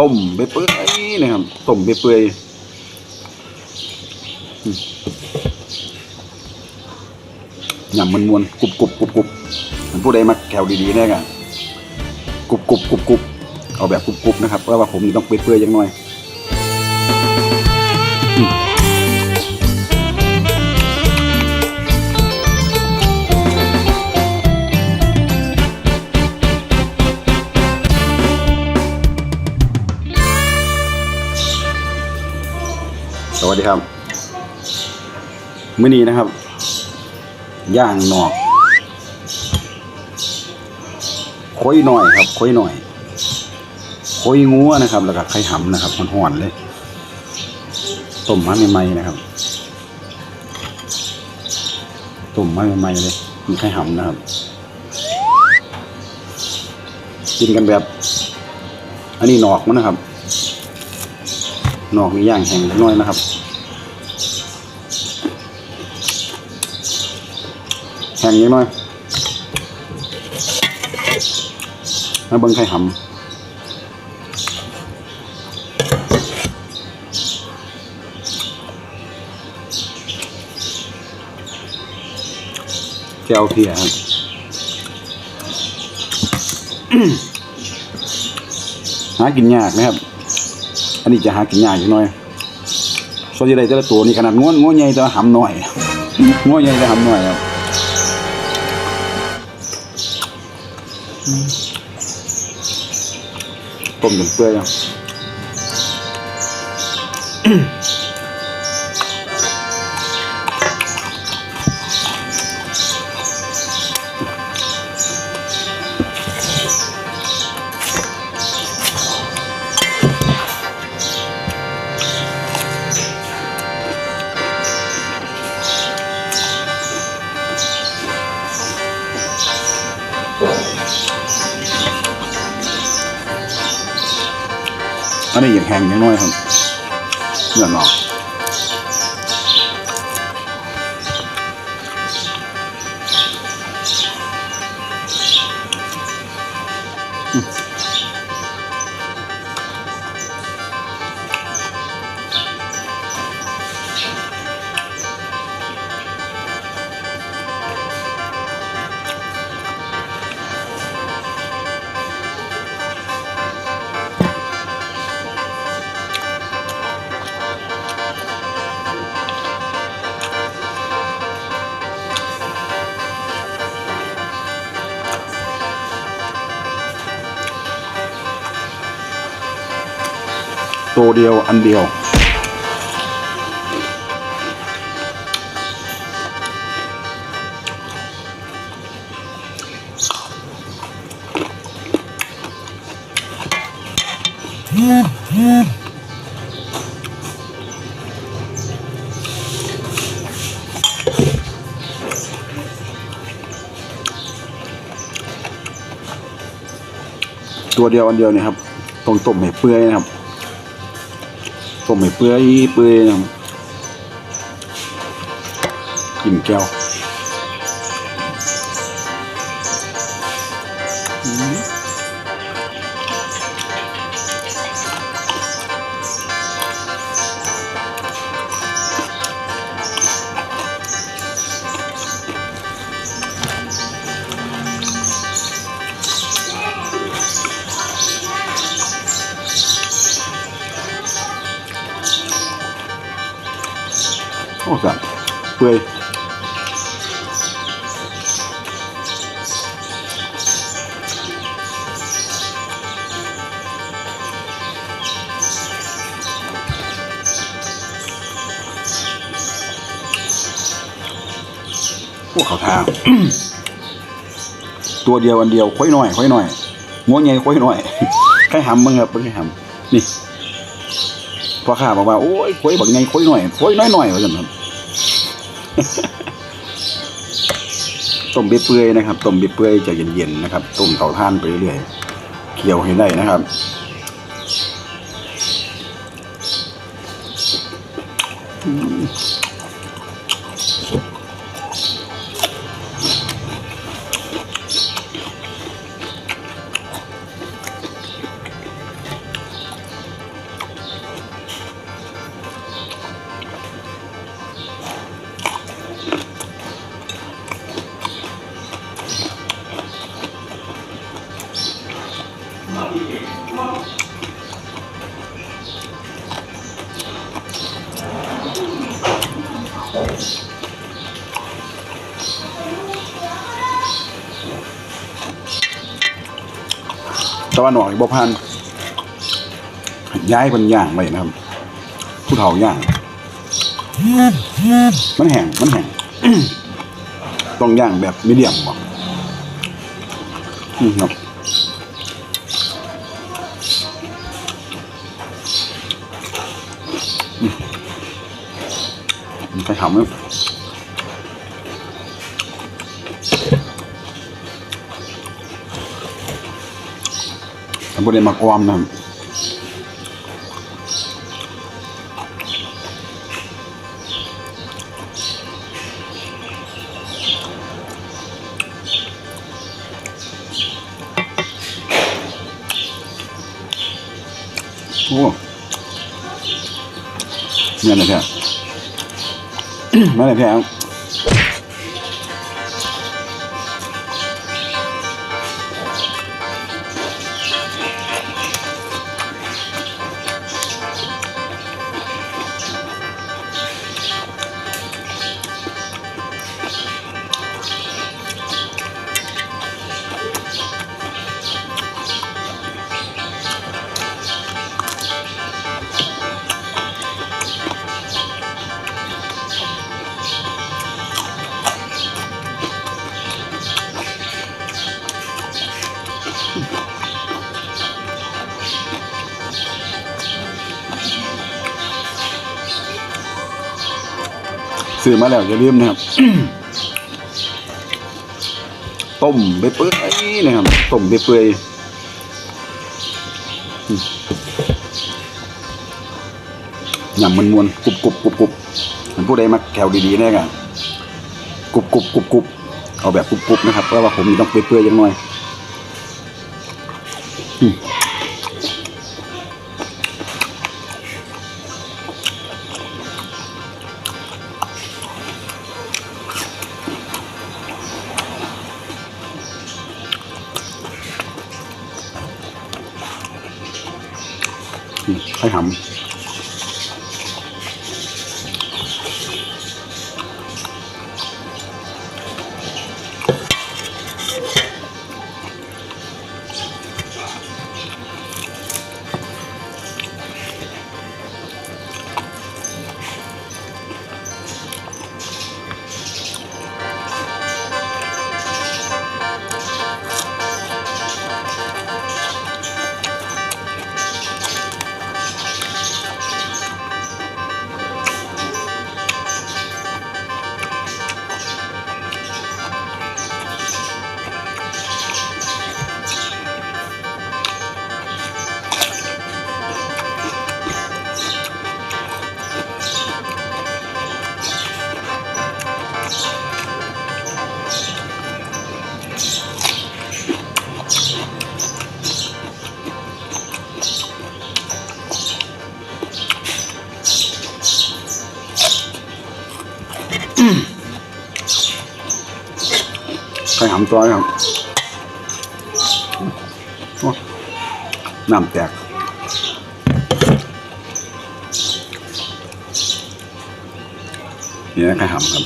ต้มไปเปื่อยนะครับต้มไปเปื่อยหยำมันมวนกรุบกรุบกรุบกรุบมันผู้ใดมาแถวดีๆแน่กันกรุบกรุบกรุบกรุบเอาแบบกรุบกรุบนะครับเพราะว่าผมนี่ต้องเปื่อยๆยังหน่อย ดีครับมื้อนี้นะครับ ย่างหนอกค้อยหน่อยครับค้อยหน่อยค้อยงัวนะครับ แล้วก็ไข่หำนะครับห่อนๆเลยต้มมาใหม่ๆนะครับต้มมาใหม่ๆเลยมีไข่หำนะครับ กินกันแบบ อันนี้หนอกมันนะครับ หนอกนี่ย่างแห้งน้อยนะครับ งเล็กน้อยมาเบิ้งไข่หำแก้วเพียครับหากินยากนะครับ อันนี้จะหากินยากอยู่หน่อยส่วนใหญ่แต่ละตัวนี่ขนาดง้วนง้วนใหญ่แต่ว่าหำหน่อยง้วนใหญ่แต่หำหน่อยครับ ต้มจนเปื่อยแล้ อันนี้อย่างแห้งอย่างน้อยครับเนื้อหนอก เดียวอันเดียว ตัวเดียวอันเดียวเนี่ยครับต้องต้มให้เปื่อยนะครับ ต้มให้เปื่อยเปื่อยนะกินแก้ว อ้สัตว์เปื่อยพวกเขาทางตัวเดียวอันเดียวค่อยหน่อยค่อยหน่อยงวงใหญ่ค่อยหน่อยใครหำมึงครับมึงใครหำนี่พ่อข้าบอกว่าโอ้ยค่อยบักไงค่อยหน่อยค่อยน้อยหน่อยว่าจังครับ ต้มเปื่อยๆนะครับต้มเปื่อยๆใจเย็นๆนะครับต้มเตาท่านไปเรื่อยๆเคี่ยวให้ได้นะครับอืม ตะวันออกอีกบ่พันย้ายเป็นย่างไปนะครับ ผู้เฒ่าย่าง มันแห้งมันแห้งต้องย่างแบบมีเดียมบ่อืมครับอืม ใครทำไหมทำบริเวณมักออมนะครับโอ้เนี่ยเลยแท้ มาเซื้อมาแล้วอย่าลืมนะครับ ต้มไปเปื่อยนะครับ ต้มไปเปื่อยอืมยำมันมวนๆกรุบกรุบกรุบกรุบมันผู้ใดมาแถวดีๆแน่กันกรุบกรุบกรุบกรุบเอาแบบกรุบกรุบนะครับเพราะว่าผมนี่ต้องเปื่อยๆอยังน้อย อืม ไข่หำตัวครับโอ้น้ำแตกนี่นะไข่หำครับ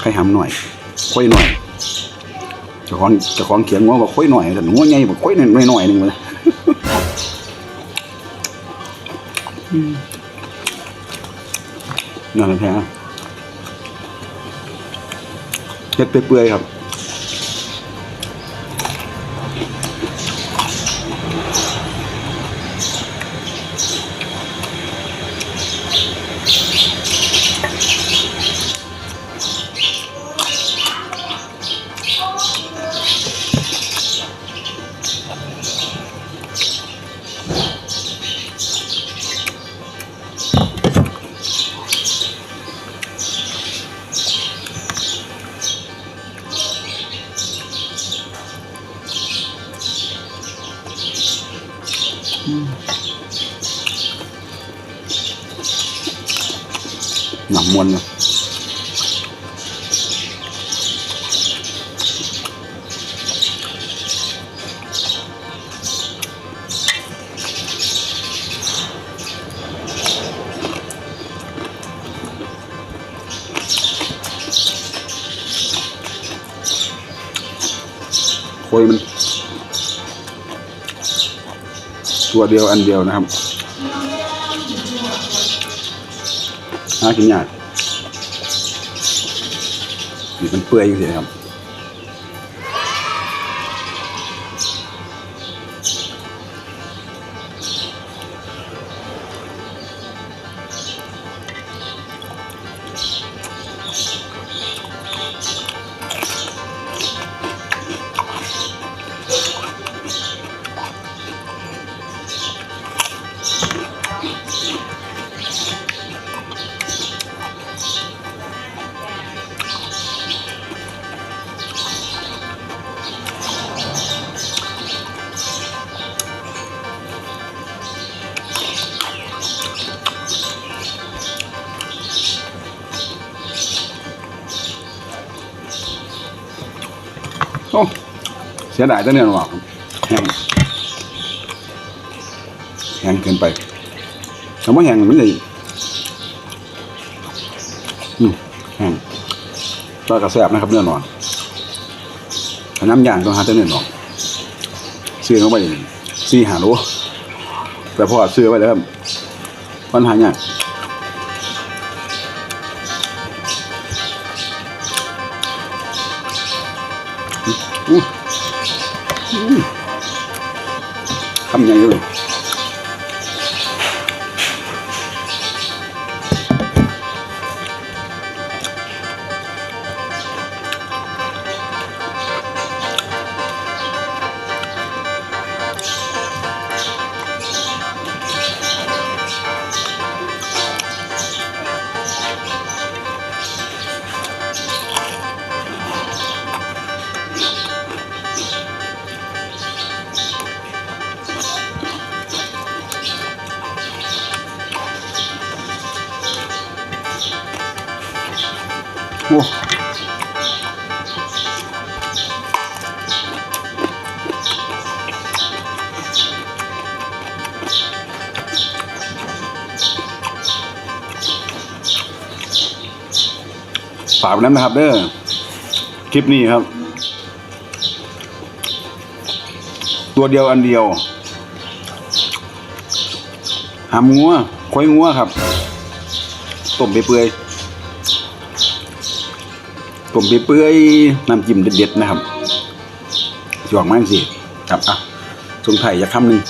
ไข่หำหน่อยค่อยหน่อยเจะของเจะของเขียงง้อบอกค่อยหน่อยแต่ง้อใหญ่บอกค่อยหน่อยหน่อยหนึ่งเลยนั่นแหละแท้ เฮ็ดเปื่อยๆครับ มวนนะคยมัน ตัวเดียวอันเดียวนะครับน่ากินยาก นี่มันเปื่อยอ เสียดายแต่เนี่ยหรอกแห้งแห้งเกินไปคำว่าแห้งมันเลยแห้งก็กระแสบนะครับเนื้อนอนน้ำยางต้องหาแต่เนื้อนอนซื้อเข้าไปสี่หาโลแต่พอซื้อไว้แล้วครับปัญหาเนี่ย อู้คำใหญ่เลย โอ้ฝากไว้นั้นนะครับเด้อคลิปนี้ครับ ตัวเดียวอันเดียวหำงัวควายงัวครับต้มไปเปื่อย ๆผมไปเปื่อยน้ำจิ้มเด็ดๆนะครับจวงมากสิครับอะสงไทยอยากคำหนึ่ง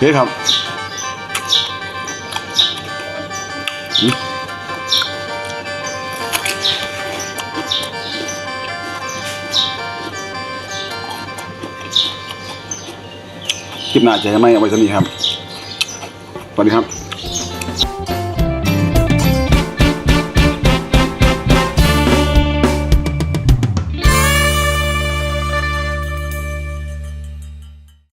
เฮ้ยครับคลิปหน้าจะให้ไหมเอาไว้สนี้ครับสวัสดีครับ